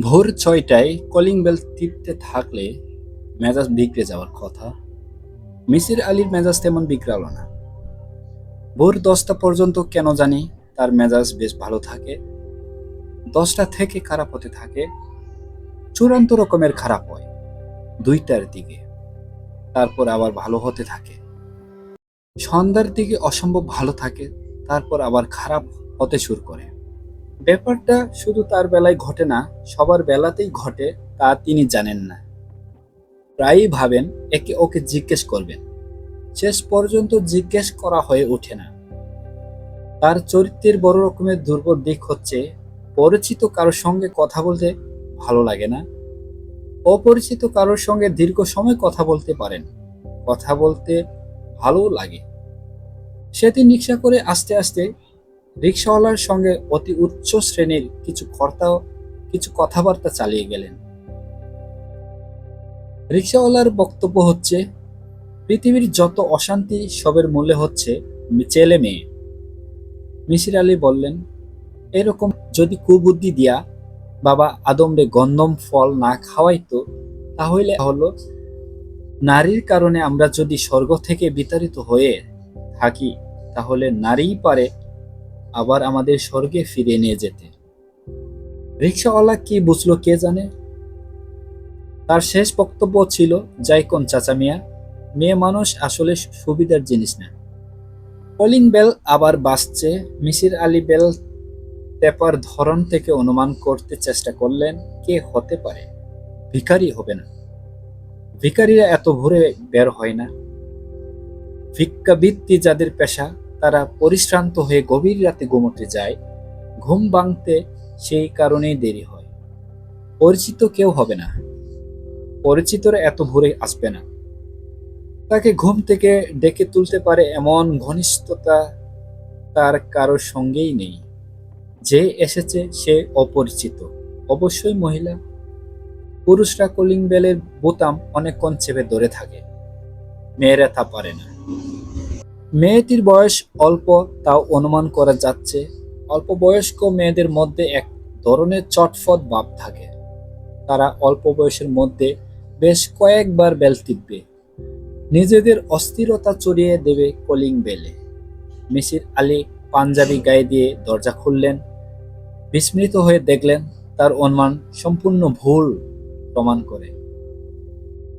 ভোর ছয়টায় calling bell টিপতে থাকলে মেজাজ বিগড়ে যাওয়ার কথা। মিসির আলীর মেজাজ তেমন বিগড়ালো না। ভোর দশটা পর্যন্ত কেন জানি তার মেজাজ বেশ ভালো থাকে। দশটা থেকে খারাপ হতে থাকে। চূড়ান্ত রকমের খারাপ হয় দুইটার দিকে। তারপর আবার ভালো হতে থাকে। সন্ধ্যার দিকে অসম্ভব ভালো থাকে, তারপর আবার খারাপ হতে শুরু করে। ব্যাপারটা শুধু তার বেলায় ঘটে না, সবার বেলাতেই ঘটে তা তিনি জানেন না। প্রায়ই ভাবেন একে ওকে জিজ্ঞেস করবেন। শেষ পর্যন্ত জিজ্ঞেস করা হয়ে ওঠে না। তার চরিত্রের বড় রকমের দুর্বল দিক হচ্ছে, পরিচিত কারোর সঙ্গে কথা বলতে ভালো লাগে না। অপরিচিত কারোর সঙ্গে দীর্ঘ সময় কথা বলতে পারেন। কথা বলতে ভালো লাগে। সেদিন রিক্সা করে আস্তে আস্তে রিক্সাওয়ালার সঙ্গে অতি উচ্চ শ্রেণির কিছু কর্তা কিছু কথাবার্তা চালিয়ে গেলেন। রিক্সাওয়ালার বক্তব্য হচ্ছে, পৃথিবীর যত অশান্তি, সবের মূল্যে হচ্ছে ছেলে মেয়ে। মিসির আলী বললেন, এরকম যদি কুবুদ্ধি দিয়া বাবা আদমরে গন্ধম ফল না খাওয়াইতো, তাহলে হলো নারীর কারণে আমরা যদি স্বর্গ থেকে বিতাড়িত হয়ে থাকি, তাহলে নারীই পারে আবার আমাদের স্বর্গে ফিরে নিয়ে যেতে। রিক্সাওয়ালা কি বুঝলো কে জানে? তার শেষ বক্তব্য ছিল, যাই কোন চাচা মিয়া, মেয়ে মানুষ আসলে সুবিধার জিনিস না। কলিং বেল আবার বাজছে, মিসির আলী বেল টেপার ধরন থেকে অনুমান করতে চেষ্টা করলেন, কে হতে পারে? ভিখারি হবে না। ভিখারিরা এত ভোরে বের হয় না। ভিক্ষাবৃত্তি যাদের পেশা তারা পরিশ্রান্ত হয়ে গভীর রাতে ঘুমোতে যায়, ঘুম ভাঙতে সেই কারণেই দেরি হয়। পরিচিত কেউ হবে না। পরিচিতরা এত ভোরে আসবে না। তাকে ঘুম থেকে ডেকে তুলতে পারে এমন ঘনিষ্ঠতা তার কারোর সঙ্গেই নেই। যে এসেছে সে অপরিচিত। অবশ্যই মহিলা। পুরুষরা কলিং বেলের বোতাম অনেকক্ষণ চেপে ধরে থাকে। মেয়েরা তা পারে না। মেয়েটির বয়স অল্প, তাও অনুমান করা যাচ্ছে অল্প বয়স্ক মেয়েদের মধ্যে এক ধরনের চটফট ভাব থাকে। তারা অল্প বয়সের মধ্যে বেশ কয়েকবার বেল টিপবে। নিজেদের অস্থিরতা চড়িয়ে দেবে কলিং বেলে। মিসির আলী পাঞ্জাবি গায়ে দিয়ে দরজা খুললেন, বিস্মৃত হয়ে দেখলেন তার অনুমান সম্পূর্ণ ভুল প্রমাণ করে।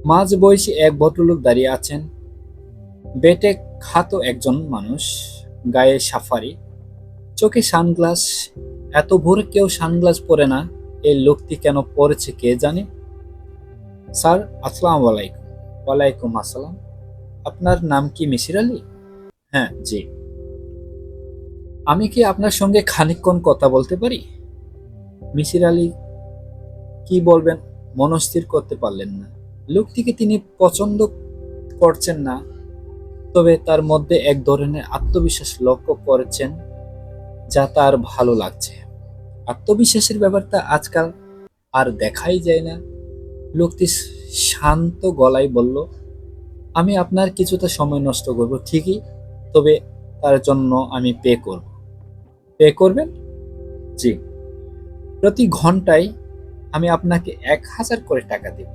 মাঝ বয়সী এক ভদ্রলোক দাঁড়িয়ে আছেন। বেটে খাতো একজন মানুষ, গায়ে সাফারি। চোখে সানগ্লাস, এত ভোরে কেউ সানগ্লাস পরে না, এই লোকটি কেন পরেছে কে জানে? স্যার, আসসালাম আলাইকুম। ওয়ালাইকুম আসসালাম। আপনার নাম কি মিসির আলী? হ্যাঁ জি। আমি কি আপনার সঙ্গে খানিকক্ষণ কথা বলতে পারি? মিসির আলী কি বলবেন? মনস্থির করতে পারলেন না। লোকটিকে তিনি পছন্দ করছেন না। তবে তার মধ্যে এক ধরনের আত্মবিশ্বাস লক্ষ্য করেছেন যা তার ভালো লাগছে। আত্মবিশ্বাসের ব্যাপারটা আজকাল আর দেখাই যায় না। লোকটি শান্ত গলায় বলল, আমি আপনার কিছুটা সময় নষ্ট করব ঠিকই, তবে তার জন্য আমি পে করব। পে করবেন? জি। প্রতি ঘন্টায় আমি আপনাকে এক হাজার করে টাকা দেব।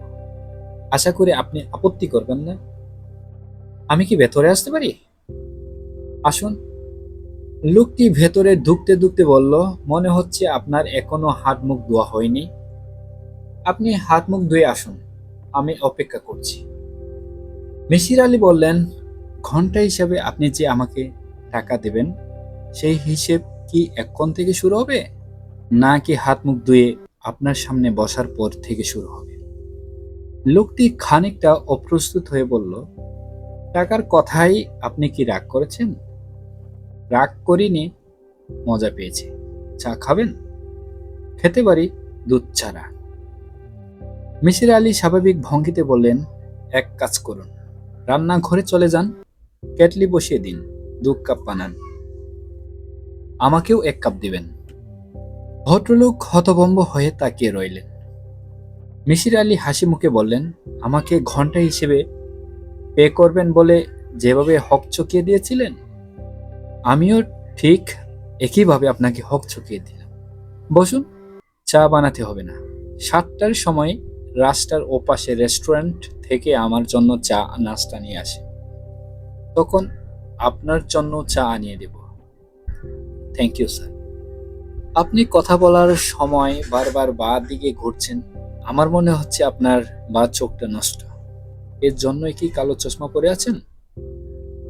আশা করি আপনি আপত্তি করবেন না। আমি কি ভেতরে আসতে পারি? আসুন। লোকটি ভেতরে ঢুকতে ঢুকতে বলল, মনে হচ্ছে আপনার এখনও হাত মুখ ধোয়া হয়নি। আপনি হাত মুখ ধুয়ে আসুন, আমি অপেক্ষা করছি। মিসির আলী বললেন, ঘণ্টা হিসাবে আপনি যে আমাকে টাকা দেবেন, সেই হিসেব কি এখন থেকে শুরু হবে? নাকি হাত মুখ ধুয়ে আপনার সামনে বসার পর থেকে শুরু হবে? লোকটি খানিকটা অপ্রস্তুত হয়ে বলল টাকার কথাই আপনি কি রাগ করেছেন? রাগ করিনি, মজা পেয়েছি। চা খাবেন? খেতে পারি, দুধ ছাড়া মিসির আলী স্বাভাবিক ভঙ্গিতে বললেন, এক কাজ করুন। রান্নাঘরে চলে যান, কেটলি বসিয়ে দিন, দু কাপ বানান। আমাকেও এক কাপ দিবেন। ভদ্রলোক হতভম্ব হয়ে তাকিয়ে রইলেন। মিসির আলী হাসি মুখে বললেন, আমাকে ঘণ্টা হিসেবে পে করবেন বলে যেভাবে হক চকিয়ে দিয়েছিলেন, আমিও ঠিক একইভাবে আপনাকে হক চকিয়ে দিলাম। বসুন, চা বানাতে হবে না। সাতটার সময় রাস্তার ওপাশে রেস্টুরেন্ট থেকে আমার জন্য চা নাস্তা নিয়ে আসে। তখন আপনার জন্য চা আনিয়ে দেব। থ্যাংক ইউ স্যার আপনি কথা বলার সময় বারবার বা দিকে ঘুরছেন। আমার মনে হচ্ছে আপনার বা চোখটা নষ্ট। এর জন্যই কি কালো চশমা পরে আছেন?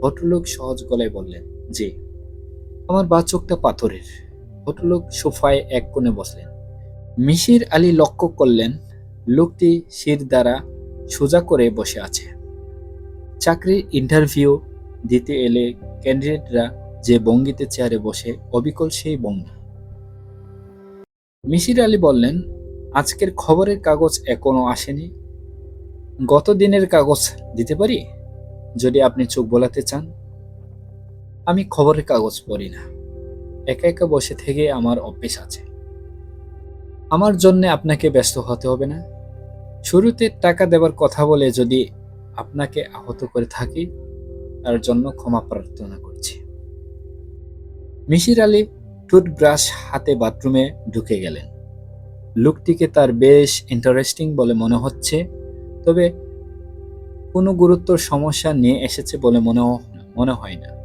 ভদ্রলোক সহজ গলায় বললেন, জি। আমার বা চোখটা পাথরের। ভদ্রলোক সোফায় এক কোণে বসলেন। মিশির আলী লক্ষ্য করলেন, লোকটি শির দ্বারা সোজা করে বসে আছে। চাকরির ইন্টারভিউ দিতে এলে ক্যান্ডিডেটরা যে ভঙ্গিতে চেয়ারে বসে, অবিকল সেই ভঙ্গি মিশির আলী বললেন, আজকের খবরের কাগজ এখনও আসেনি। গত দিনের কাগজ দিতে পারি? যদি আপনি চোখ বোলাতে চান। আমি খবরের কাগজ পড়ি না। একা একা বসে থেকে আমার অভ্যেস আছে। আমার জন্য আপনাকে ব্যস্ত হতে হবে না। শুরুতে টাকা দেবার কথা বলে যদি আপনাকে আহত করে থাকি, তার জন্য ক্ষমা প্রার্থনা করছি। মিশির আলী টুথব্রাশ হাতে বাথরুমে ঢুকে গেলেন। লুকটিকে তার বেশ ইন্টারেস্টিং বলে মনে হচ্ছে তবে কোনো গুরুত্বর সমস্যা নিয়ে এসেছে বলে মনে মনে হয় না।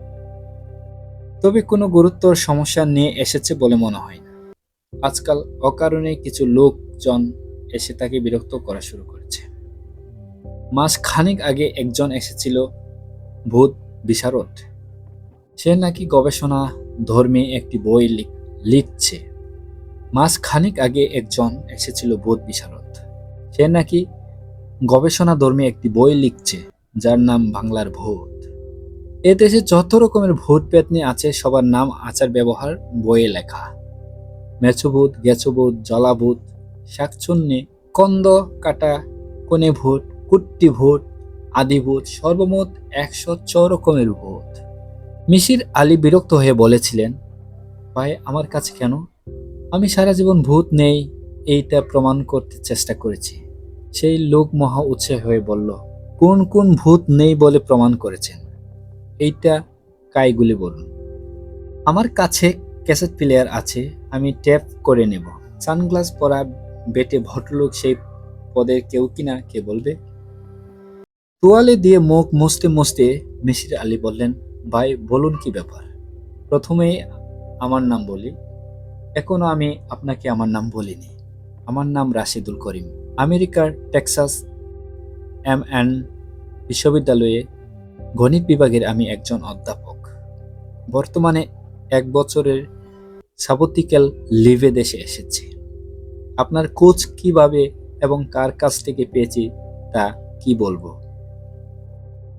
তবে কোনো গুরুত্বর সমস্যা নিয়ে এসেছে বলে মনে হয় না। আজকাল অকারণে কিছু লোকজন এসে তাকে বিরক্ত করা শুরু করেছে। মাস খানিক আগে একজন এসেছিল ভূত বিশারদ। সে নাকি গবেষণা ধর্মী একটি বই লিখ- লিখছে। মাস খানিক আগে একজন এসেছিল ভূত বিশারদ। সে নাকি গবেষণা ধর্মী একটি বই লিখছে, যার নাম বাংলার ভূত। এ দেশে যত রকমের ভূত পেতনি আছে, সবার নাম আচার ব্যবহার বইয়ে লেখা। মেছুভূত, গেছুভূত, জলাভূত, শাকচুন্নি, কন্দ, কাটা, কনে ভূত, কুট্টি ভূত আদিভূত সর্বমোট একশো ছ রকমের ভূত। মিশির আলী বিরক্ত হয়ে বলেছিলেন, ভাই, আমার কাছে কেন? আমি সারা জীবন ভূত নেই, এইটা প্রমাণ করতে চেষ্টা করেছি। সেই লোক মহা উৎসাহ হয়ে বলল, কোন কোন ভূত নেই বলে প্রমাণ করেছেন? এইটা কাইগুলি বলুন। আমার কাছে ক্যাসেট প্লেয়ার আছে, আমি ট্যাপ করে নেব। সানগ্লাস পরা বেটে ভদ্রলোক সেই পদের কেউ কিনা কে বলবে? তোয়ালে দিয়ে মুখ মুছতে মুছতে মিশির আলী বললেন, ভাই, বলুন কি ব্যাপার? প্রথমেই আমার নাম বলি, এখনও আমি আপনাকে আমার নাম বলিনি। আমার নাম রাশিদুল করিম। আমেরিকার টেক্সাস এম অ্যান বিশ্ববিদ্যালয়ে গণিত বিভাগের আমি একজন অধ্যাপক। বর্তমানে এক বছরের সাবতিক্যাল লিভে দেশে এসেছি। আপনার কোচ কীভাবে এবং কার কাছ থেকে পেয়েছি তা কি বলব?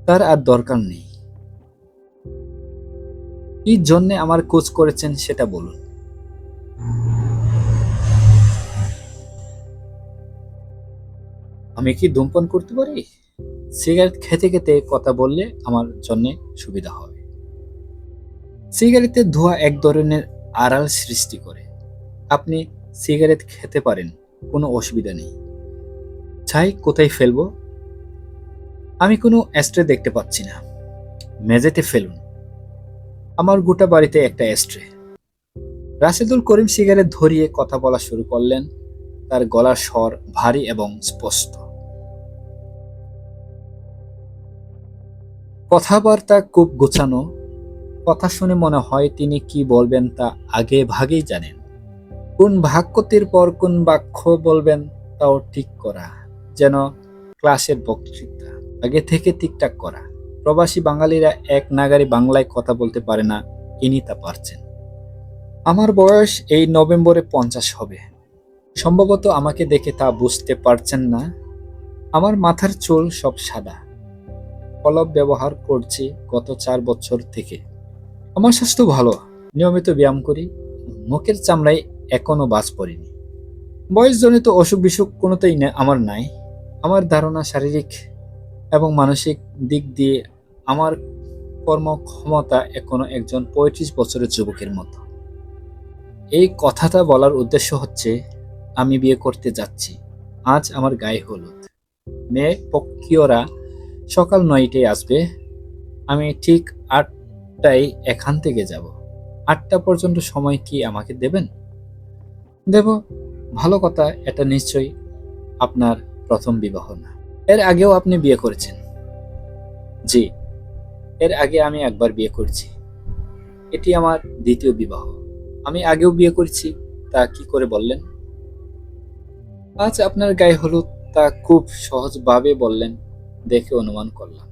তার আর দরকার নেই। কি জন্যে আমার কোচ করেছেন সেটা বলুন। আমি কি ধূমপান করতে পারি? সিগারেট খেতে খেতে কথা বললে আমার জন্য সুবিধা হবে। সিগারেটের ধোঁয়া এক ধরনের আড়াল সৃষ্টি করে। আপনি সিগারেট খেতে পারেন, কোনো অসুবিধা নেই। ছাই, কোথায় ফেলব? আমি কোনো অ্যাস্ট্রে দেখতে পাচ্ছি না। মেঝেতে ফেলুন। আমার গোটা বাড়িতে একটা অ্যাস্ট্রে। রাশেদুল করিম সিগারেট ধরিয়ে কথা বলা শুরু করলেন। তার গলার স্বর ভারী এবং স্পষ্ট। কথাবার্তা খুব গোছানো। কথা শুনে মনে হয় তিনি কি বলবেন তা আগে ভাগেই জানেন। কোন বাক্যটির পর কোন বাক্য বলবেন তাও ঠিক করা, যেন ক্লাসের বক্তৃতা, আগে থেকে ঠিকঠাক করা। প্রবাসী বাঙালিরা এক নাগারি বাংলায় কথা বলতে পারে না, ইনি তা পারছেন। আমার বয়স এই নভেম্বরে পঞ্চাশ হবে। সম্ভবত আমাকে দেখে তা বুঝতে পারছেন না। আমার মাথার চুল সব সাদা। কলব ব্যবহার করছি গত চার বছর থেকে। আমার স্বাস্থ্য ভালো, নিয়মিত ব্যায়াম করি, মুখের চামড়ায় এখনও বাজ পড়েনি। বয়সজনিত অসুখ বিসুখ কোনোটাই না আমার নাই। আমার ধারণা শারীরিক এবং মানসিক দিক দিয়ে আমার কর্মক্ষমতা এখনও একজন পঁয়ত্রিশ বছরের যুবকের মতো। এই কথাটা বলার উদ্দেশ্য হচ্ছে, আমি বিয়ে করতে যাচ্ছি। আজ আমার গায়ে হলুদ। মেয়ে পক্ষীয়রা সকাল নয়টায় আসবে। আমি ঠিক আটটায় এখান থেকে যাব। আটটা পর্যন্ত সময় কি আমাকে দেবেন? দেব। ভালো কথা, এটা নিশ্চয়ই আপনার প্রথম বিবাহ না। এর আগেও আপনি বিয়ে করেছেন। জি, এর আগে আমি একবার বিয়ে করেছি। এটি আমার দ্বিতীয় বিবাহ। আমি আগেও বিয়ে করেছি, তা কি করে বললেন? আজ আপনার গায়ে হলুদ, তা খুব সহজভাবে বললেন। দেখে অনুমান করলাম।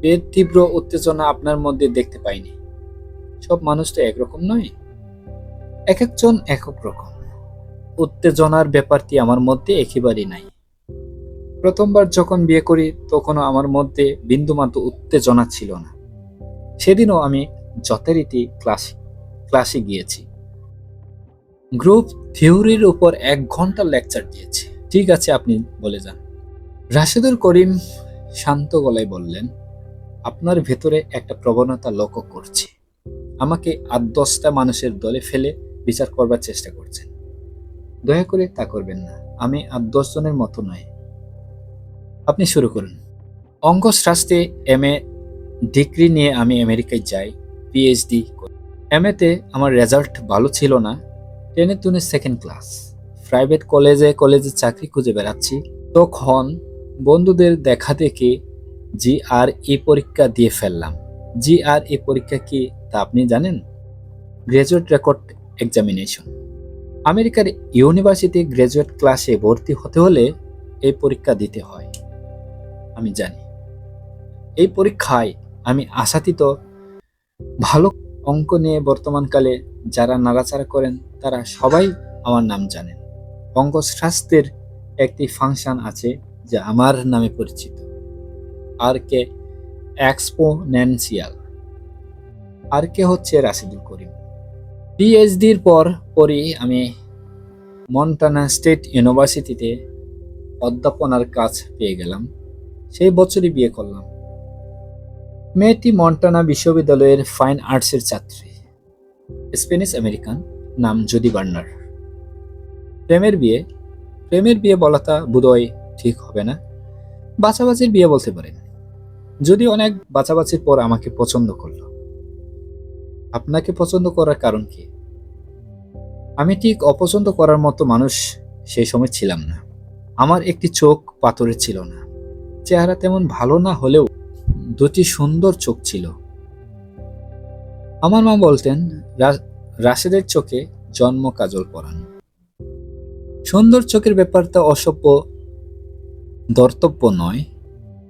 বিয়ের তীব্র উত্তেজনা আপনার মধ্যে দেখতে পাইনি। সব মানুষ তো একরকম নয়। এক একজন এক এক রকম। উত্তেজনার ব্যাপারটি আমার মধ্যে একেবারেই নাই। প্রথমবার যখন বিয়ে করি, তখনও আমার মধ্যে বিন্দুমাত্র উত্তেজনা ছিল না। সেদিনও আমি যথারীতি ক্লাস, ক্লাসে গিয়েছি। গ্রুপ থিওরির উপর এক ঘণ্টা লেকচার দিয়েছি। ঠিক আছে, আপনি বলে যান। রাশেদুল করিম শান্ত গলায় বললেন, আপনার ভেতরে একটা প্রবণতা লক্ষ্য করছি। আমাকে আট দশটা মানুষের দলে ফেলে বিচার করবার চেষ্টা করছেন। দয়া করে তা করবেন না। আমি আট জনের মতো নয়। আপনি শুরু করুন। অঙ্কশাস্ত্রে এম এ ডিগ্রি নিয়ে আমি আমেরিকায় যাই, পিএইচডি করি। এম এতে আমার রেজাল্ট ভালো ছিল না। টেনে টুনে সেকেন্ড ক্লাস। প্রাইভেট কলেজে কলেজে চাকরি খুঁজে বেড়াচ্ছি। তখন বন্ধুদের দেখা দেখে জি আর এ পরীক্ষা দিয়ে ফেললাম। জি আর এ পরীক্ষা কি তা আপনি জানেন? Graduate record examination. আমেরিকার ইউনিভার্সিটি গ্রাজুয়েট ক্লাসে ভর্তি হতে হলে এই পরীক্ষা দিতে হয়। আমি জানি। এই পরীক্ষায় আমি আশাতীত ভালো অঙ্ক নিয়ে বর্তমানকালে যারা নাড়াচাড়া করেন, তারা সবাই আমার নাম জানেন। অঙ্কশাস্ত্রের একটি ফাংশন আছে যা আমার নামে পরিচিত। আর কে? এক্সপোনেনশিয়াল। আর কে হচ্ছে রাশিদুল করিম। পিএইচডির পর পরই আমি মন্টানা স্টেট ইউনিভার্সিটিতে অধ্যাপনার কাজ পেয়ে গেলাম। সেই বছরই বিয়ে করলাম। মেয়েটি মন্টানা বিশ্ববিদ্যালয়ের ফাইন আর্টসের ছাত্রী। স্প্যানিশ আমেরিকান, নাম জুডি বার্নার। প্রেমের বিয়ে। প্রেমের বিয়ে বলাটা বোধহয় ঠিক হবে না। বাছাবাছির বিয়ে বলতে পারেন। যদি অনেক বাছাবাছির পর আমাকে পছন্দ করল। আপনাকে পছন্দ করার কারণ কি? আমি ঠিক অপছন্দ করার মতো মানুষ সেই সময় ছিলাম না। আমার একটি চোখ পাথরের ছিল না। চেহারা তেমন ভালো না হলেও দুটি সুন্দর চোখ ছিল। আমার মা বলতেন রাশেদের চোখে জন্ম কাজল পরানো সুন্দর চোখের ব্যাপারটা অসভ্য দর্তব্য নয়।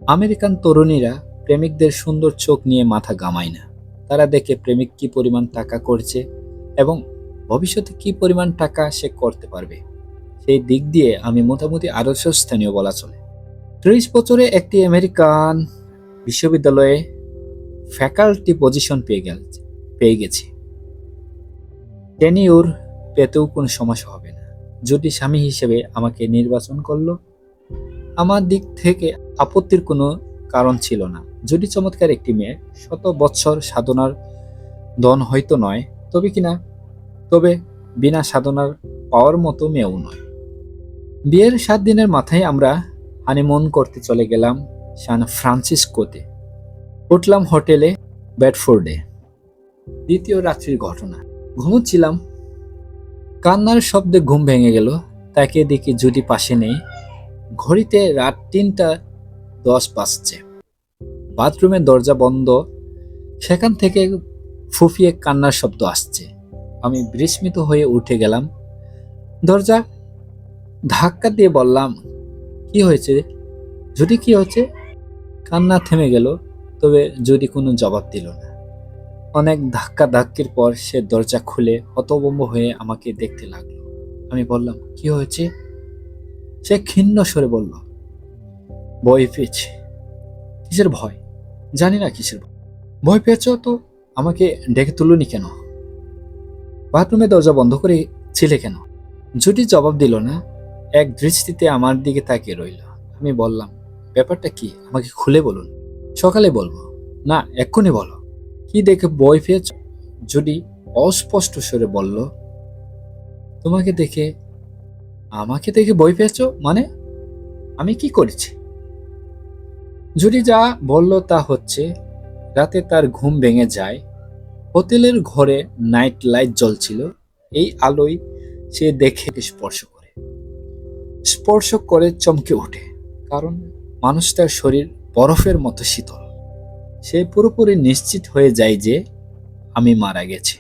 আমেরিকান তরুণীরা প্রেমিকদের সুন্দর চোখ নিয়ে মাথা গামায় না। তারা দেখে প্রেমিক কি পরিমাণ টাকা করছে এবং ভবিষ্যতে কি পরিমাণ টাকা সে করতে পারবে। সেই দিক দিয়ে আমি মোটামুটি আদর্শ স্থানীয় বলা চলে। ত্রিশ বছরে একটি আমেরিকান বিশ্ববিদ্যালয়ে ফ্যাকাল্টি পজিশন পেয়ে গেল, পেয়ে গেছি। টেনিউর পেতেও কোনো সমস্যা হবে না। যদি স্বামী হিসেবে আমাকে নির্বাচন করল আমার দিক থেকে আপত্তির কোনো কারণ ছিল না। যদি চমৎকার একটি মেয়ে শত বৎসর সাধনার দন হয়তো নয়, তবে কিনা? তবে বিনা সাধনার পাওয়ার মতো মেয়েও নয়। বিয়ের সাত দিনের মাথায় আমরা হানিমুন করতে চলে গেলাম সান ফ্রান্সিসকোতে। উঠলাম হোটেলে ব্যাডফোর্ডে দ্বিতীয় রাত্রির ঘটনা। ঘুমোচ্ছিলাম। কান্নার শব্দে ঘুম ভেঙে গেল। তাকে দেখি জুটি পাশে নেই ঘড়িতে রাত তিনটা দশ বাজছে। বাথরুমের দরজা বন্ধ। সেখান থেকে ফুফিয়ে কান্নার শব্দ আসছে। আমি বিস্মিত হয়ে উঠে গেলাম। দরজা ধাক্কা দিয়ে বললাম, কি হয়েছে? যদি কি হচ্ছে? কান্না থেমে গেল, তবে যদি কোনো জবাব দিল না। অনেক ধাক্কা ধাক্কির পর সে দরজা খুলে হতবম্ব হয়ে আমাকে দেখতে লাগল। আমি বললাম, কি হয়েছে? সে ক্ষীণ স্বরে বলল, ভয় পেয়েছে। কিসের ভয়? জানি না কিসের ভয়। পেয়েছ তো? আমাকে ডেকে তুলনি কেন? বাথরুমে দরজা বন্ধ করে ছিলে কেন? জুটি জবাব দিল না। এক দৃষ্টিতে আমার দিকে তাকিয়ে রইল। আমি বললাম, ব্যাপারটা কি? আমাকে খুলে বলুন। সকালে বলব। না, এক্ষুনি বলো। কি দেখে বই পেয়েছ? যদি অস্পষ্ট স্বরে বলল, তোমাকে দেখে আমাকে দেখে বই পেয়েছ? মানে আমি কি করেছি? যদি যা বলল তা হচ্ছে, রাতে তার ঘুম ভেঙে যায়। হোটেলের ঘরে নাইট লাইট জ্বলছিল। এই আলোয় সে দেখে স্পর্শ করে। স্পর্শ করে চমকে ওঠে, কারণ মানুষটার শরীর বরফের মতো শীতল। সে পুরোপুরি নিশ্চিত হয়ে যায় যে, আমি মারা গেছি।